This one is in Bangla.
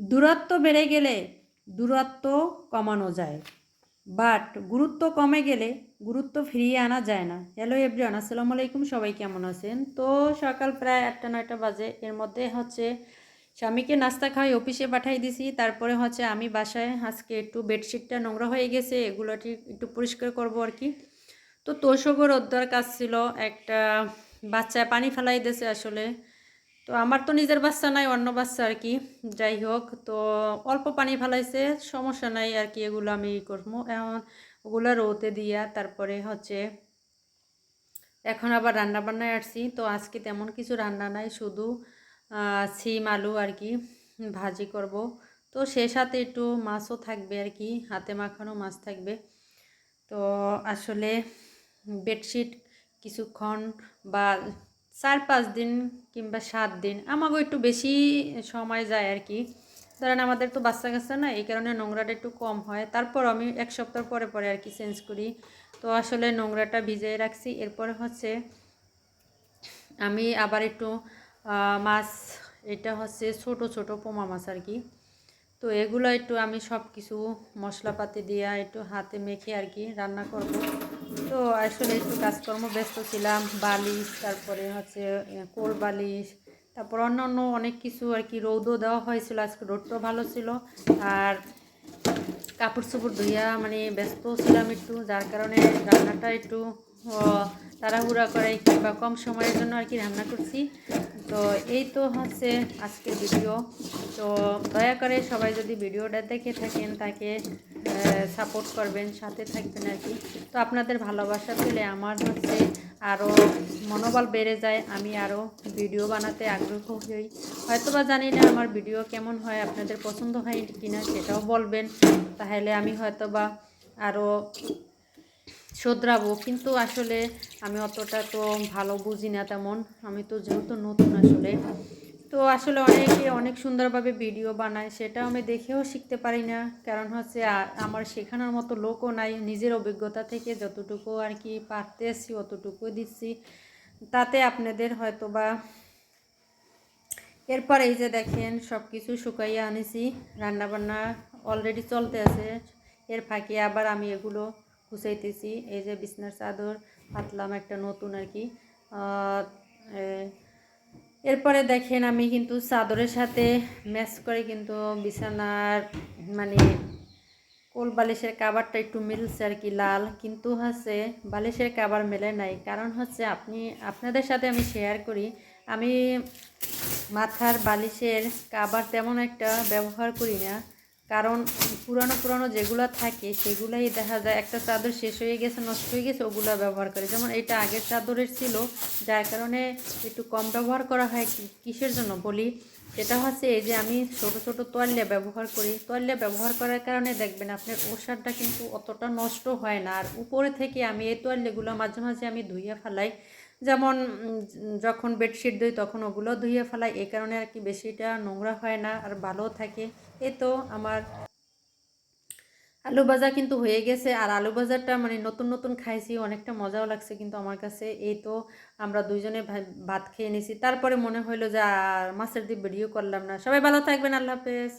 দূরত্ব বেড়ে গেলে দূরত্ব কমানো যায়। বাট গুরুত্ব কমে গেলে গুরুত্ব ফিরিয়ে আনা যায় না। হ্যালো এভরিওয়ান আসসালামু আলাইকুম, সবাই কেমন আছেন? তো সকাল প্রায় আটটা, নয়টা বাজে। এর মধ্যে হচ্ছে স্বামীকে নাস্তা খাওয়াই, অফিসে পাঠাই দিছি। তারপরে হচ্ছে আমি বাসায় আজকে একটু বেডশিটটা নোংরা হয়ে গেছে, এগুলো একটু পরিষ্কার করব আর কি। তো তোষকর ওদ্দার কাজ ছিল, একটা বাচ্চায় পানি ফেলাই দিয়েছে আসলে। তো আমার তো নিজের বাচ্চা নাই, অন্য বাচ্চা আর কি। যাই হোক, তো অল্প পানি ফেলাইছে, সমস্যা নাই আর কি, এগুলো আমি ই করব। এখন ওগুলো রোতে দিয়া তারপরে হচ্ছে এখন আবার রান্না বান্নায় আসছি। তো আজকে তেমন কিছু রান্না নাই, শুধু সিম আলু আর কি ভাজি করব। তো সে সাথে একটু মাছও থাকবে আর কি, হাতে মাখানো মাছ থাকবে। তো আসলে বেডশিট কিছুক্ষণ বা চার পাঁচ দিন কিংবা সাত দিন আমাকেও একটু বেশি সময় যায় আর কি ধরেন আমাদের তো বাচ্চা কাচ্চা না এই কারণে নোংরাটা একটু কম হয়। তারপর আমি এক সপ্তাহ পরে পরে আর কি চেঞ্জ করি। তো আসলে নোংরাটা ভিজিয়ে রাখছি। এরপরে হচ্ছে আমি আবার একটু মাছ, এটা হচ্ছে ছোট ছোট পোমা মাছ আর কি তো এগুলো একটু আমি সব কিছু মশলাপাতি দিয়ে একটু হাতে মেখে আর কি রান্না করব। তো আসলে একটু কাজকর্ম ব্যস্ত ছিলাম, বালিশ, তারপরে হচ্ছে কোল বালিশ, তারপর অন্য অন্য অনেক কিছু আর কি রৌদও দেওয়া হয়েছিল, আজকে রোদটাও ভালো ছিল। আর কাপড় চোপড় ধুইয়া মানে ব্যস্ত ছিলাম একটু, যার কারণে রান্নাটা একটু তাড়াহুড়া করে কিংবা কম সময়ের জন্য আর কি রান্না করছি। তো এই তো হচ্ছে আজকের ভিডিও। তো দয়া করে সবাই যদি ভিডিওটা দেখে থাকেন, তাকে সাপোর্ট করবেন, সাথে থাকবেন আর কি। তো আপনাদের ভালোবাসা পেলে আমার হচ্ছে আরও মনোবল বেড়ে যায়, আমি আরও ভিডিও বানাতে আগ্রহ হই। হয়তো বা জানি না আমার ভিডিও কেমন হয়, আপনাদের পছন্দ হয় কিনা সেটাও বলবেন। তাহলে আমি হয়তো বা আরও শোধরাবো। কিন্তু আসলে আমি অতটা তো ভালো বুঝি না তেমন। আমি তো যেহেতু নতুন আসলে। তো আসলে অনেকে অনেক সুন্দরভাবে ভিডিও বানায় সেটা আমি দেখেও শিখতে পারি না। কারণ হচ্ছে আমার শেখানোর মতো লোকও নাই। নিজের অভিজ্ঞতা থেকে যতটুকু আর কি পারতেছি অতটুকু দিচ্ছি। তাতে আপনাদের হয়তো বা এরপর এই যে দেখেন সব কিছু শুকাইয়া আনিছি। রান্নাবান্না অলরেডি চলতে আছে। এর ফাঁকে আবার আমি এগুলো গুছাইতেছি। এই যে বিছনার চাদর পাতলাম একটা নতুন আর কি। এরপরে দেখেন আমি কিন্তু চাদরের সাথে ম্যাচ করে কিন্তু বিছানার মানে কোল বালিশের কাবারটা একটু মিলছে আর কি লাল। কিন্তু হচ্ছে বালিশের কাবার মেলে নাই। কারণ হচ্ছে আপনি, আপনাদের সাথে আমি শেয়ার করি, আমি মাথার বালিশের কাবার তেমন একটা ব্যবহার করি না। কারণ পুরানো পুরানো যেগুলো থাকে, সেগুলাই দেখা যায় একটা চাদর শেষ হয়ে গেছে, নষ্ট হয়ে গেছে, ওগুলো ব্যবহার করে। যেমন এটা আগের চাদরের ছিল, যার কারণে একটু কম ব্যবহার করা হয় কিসের জন্য বলি? সেটা হচ্ছে এই যে আমি ছোট ছোট তোয়াল্লা ব্যবহার করি। তোয়াল্লা ব্যবহার করার কারণে দেখবেন আপনার ওষারটা কিন্তু অতটা নষ্ট হয় না। আর উপরে থেকে আমি এই তোয়াল্লাগুলো মাঝে মাঝে আমি ধুইয়ে ফেলাই। যেমন যখন বেডশিট ধুই তখন ওগুলো ধুইয়ে ফেলাই। এই কারণে আর কি বেশিটা নোংরা হয় না আর ভালো থাকে। এই তো আমার আলু ভাজা কিন্তু হয়ে গেছে। আর আলু ভাজাটা মানে নতুন নতুন খাইছি, অনেকটা মজাও লাগছে কিন্তু আমার কাছে। এই তো আমরা দুইজনে ভাত খেয়ে নিছি। তারপরে মনে হইল যে আর মাছের দিয়ে ভিডিও করলাম না। সবাই ভালো থাকবেন, আল্লাহ হাফেজ।